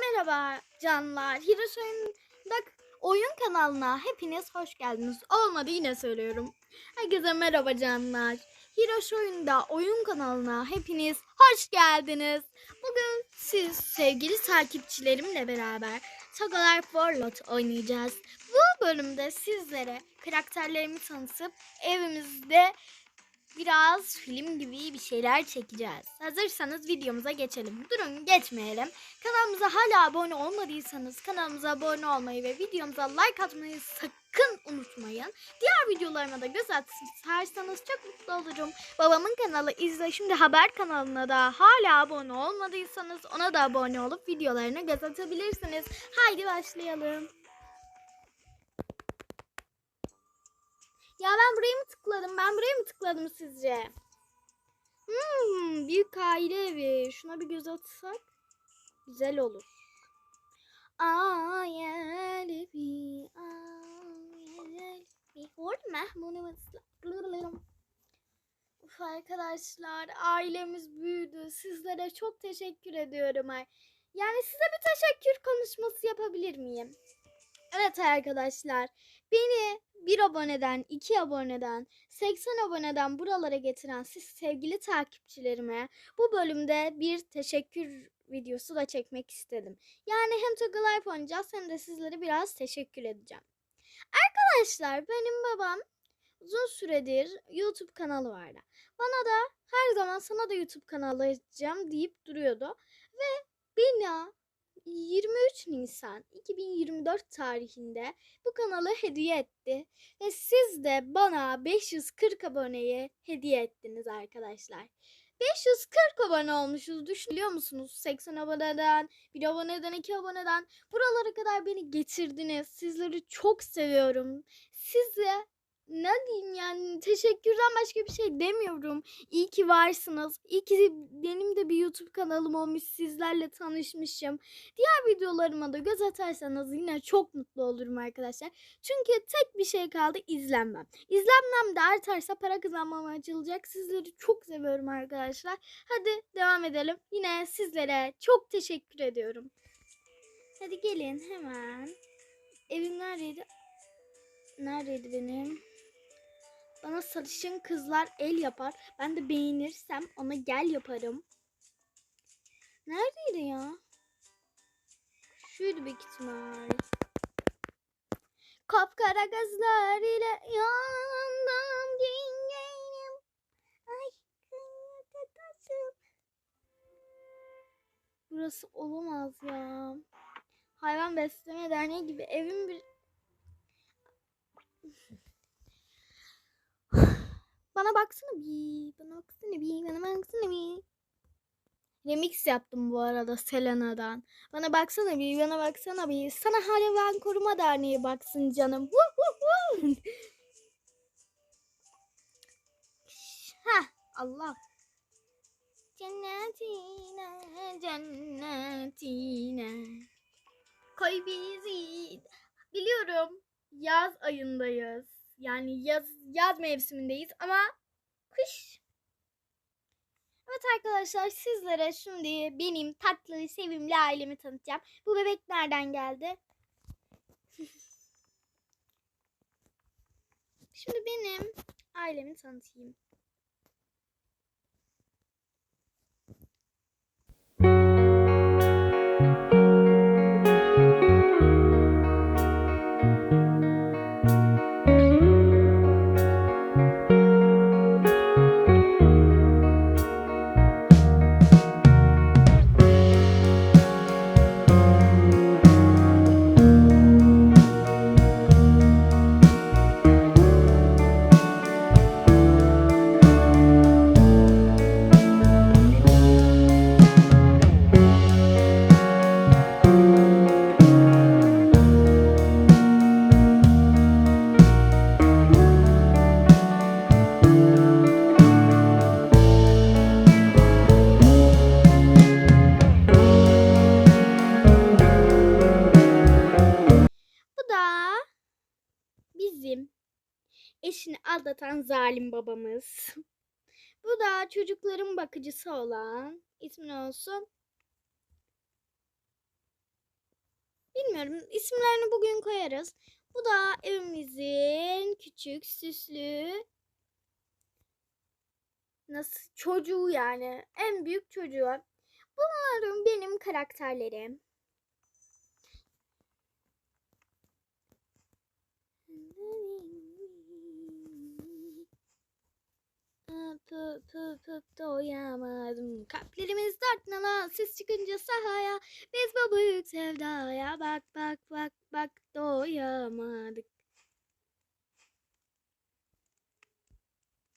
merhaba canlar. Heroes oyunda oyun kanalına hepiniz hoş geldiniz. Olmadı yine söylüyorum. Herkese merhaba canlar. Heroes oyunda oyun kanalına hepiniz hoş geldiniz. Bugün siz sevgili takipçilerimle beraber Togalar Warlord oynayacağız. Bu bölümde sizlere karakterlerimi tanıtıp evimizde biraz film gibi bir şeyler çekeceğiz. Hazırsanız videomuza geçelim. Durun geçmeyelim. Kanalımıza hala abone olmadıysanız kanalımıza abone olmayı ve videomuza like atmayı sakın unutmayın. Diğer videolarıma da göz atarsanız çok mutlu olurum. Babamın kanalı izle şimdi haber kanalına da hala abone olmadıysanız ona da abone olup videolarına göz atabilirsiniz. Haydi başlayalım. Ya ben buraya mı tıkladım? Ben buraya mı tıkladım sizce? Hmm, büyük aile evi. Şuna bir göz atsak güzel olur. Aile evi, aile evi. Orada Mahmuni Uf arkadaşlar ailemiz büyüdü. Sizlere çok teşekkür ediyorum. Yani size bir teşekkür konuşması yapabilir miyim? Evet arkadaşlar. Beni bir aboneden, iki aboneden, 80 aboneden buralara getiren siz sevgili takipçilerime bu bölümde bir teşekkür videosu da çekmek istedim. Yani hem Toga Life oynayacağız hem de sizlere biraz teşekkür edeceğim. Arkadaşlar benim babam uzun süredir YouTube kanalı vardı. Bana da her zaman sana da YouTube kanalı açacağım deyip duruyordu. Ve bana 23 Nisan 2024 tarihinde bu kanalı hediye etti. Ve siz de bana 540 aboneyi hediye ettiniz arkadaşlar. 540 abone olmuşuz düşünüyor musunuz? 80 aboneden, 1 aboneden, 2 aboneden buralara kadar beni getirdiniz. Sizleri çok seviyorum. Size ne diyeyim yani teşekkürden başka bir şey demiyorum. İyi ki varsınız. İyi ki benim de bir YouTube kanalım olmuş. Sizlerle tanışmışım. Diğer videolarıma da göz atarsanız yine çok mutlu olurum arkadaşlar. Çünkü tek bir şey kaldı izlenmem. İzlenmem de artarsa para kazanmam açılacak. Sizleri çok seviyorum arkadaşlar. Hadi devam edelim. Yine sizlere çok teşekkür ediyorum. Hadi gelin hemen. Evim neredeydi? Neredeydi benim? Bana sarışın kızlar el yapar. Ben de beğenirsem ona gel yaparım. Neredeydi ya? Şuydu büyük ihtimal. Kapkara gözler ile yandım dinleyelim. Ay kıymetli taşım. Burası olamaz ya. Hayvan besleme derneği gibi evin bir... Bana baksana bir. Bana baksana bir. Bana baksana bir. Remix yaptım bu arada Selena'dan. Bana baksana bir, bana baksana bir. Sana Hayvan Koruma Derneği baksın canım. Heh, Allah. Cennetine, cennetine. Koy bizi. Biliyorum yaz ayındayız. Yani yaz yaz mevsimindeyiz ama kış Evet arkadaşlar sizlere şimdi benim tatlı sevimli ailemi tanıtacağım. Bu bebek nereden geldi? şimdi benim ailemi tanıtayım. Bizim eşini aldatan zalim babamız. Bu da çocukların bakıcısı olan ismi olsun? Bilmiyorum. İsimlerini bugün koyarız. Bu da evimizin küçük süslü nasıl çocuğu yani en büyük çocuğu. Bunların benim karakterlerim. Öpüp doyamadım. Kalplerimiz dert nala siz çıkınca sahaya. Biz bu büyük sevdaya bak bak bak bak doyamadık.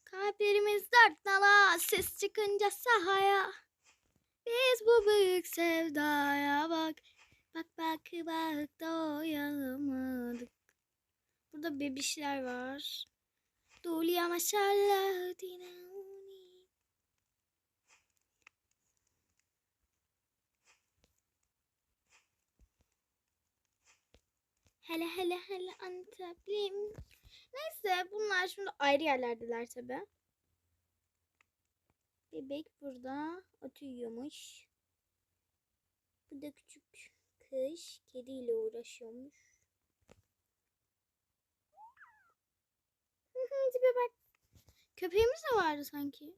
Kalplerimiz dert nala ses çıkınca sahaya. Biz bu büyük sevdaya bak bak bak bak doyamadık. Burada bebişler var. Maşallah dinani. Hele hele hele anteplim. Neyse bunlar şimdi ayrı yerlerdeler tabi. Bebek burada oturuyormuş. Bu da küçük kış kediyle uğraşıyormuş. Tipe bak. Köpeğimiz de vardı sanki.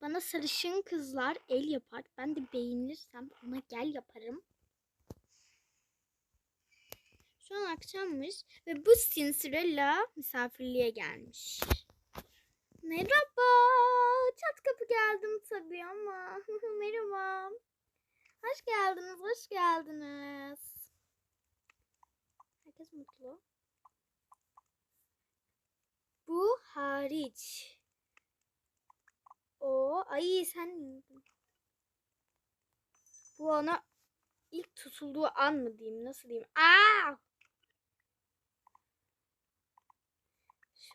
Bana sarışın kızlar el yapar. Ben de beğenirsem ona gel yaparım. Şu an akşammış ve bu Cinderella misafirliğe gelmiş. Merhaba. Çat kapı geldim tabii ama. Merhaba. Hoş geldiniz, hoş geldiniz. Herkes mutlu. Bu hariç. O ay sen bu ona ilk tutulduğu an mı diyeyim nasıl diyeyim? Aa!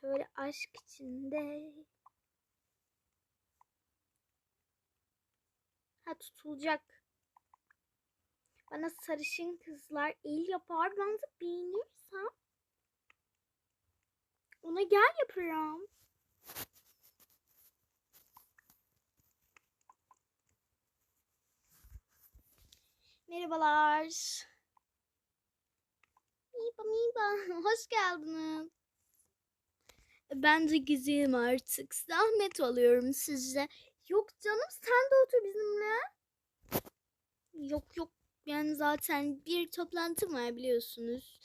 Şöyle aşk içinde. Ha tutulacak. Bana sarışın kızlar el yapar ben de beğenirsem ona gel yaparım. Merhabalar. Miba miba. Hoş geldiniz. Ben de gideyim artık. Zahmet alıyorum size. Yok canım sen de otur bizimle. Yok yok. Yani zaten bir toplantım var biliyorsunuz.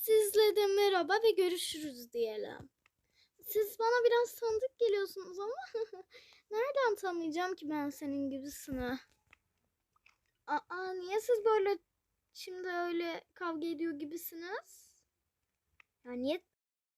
Sizle de merhaba ve görüşürüz diyelim. Siz bana biraz tanıdık geliyorsunuz ama nereden tanıyacağım ki ben senin gibisini? Aa niye siz böyle şimdi öyle kavga ediyor gibisiniz? Ya niye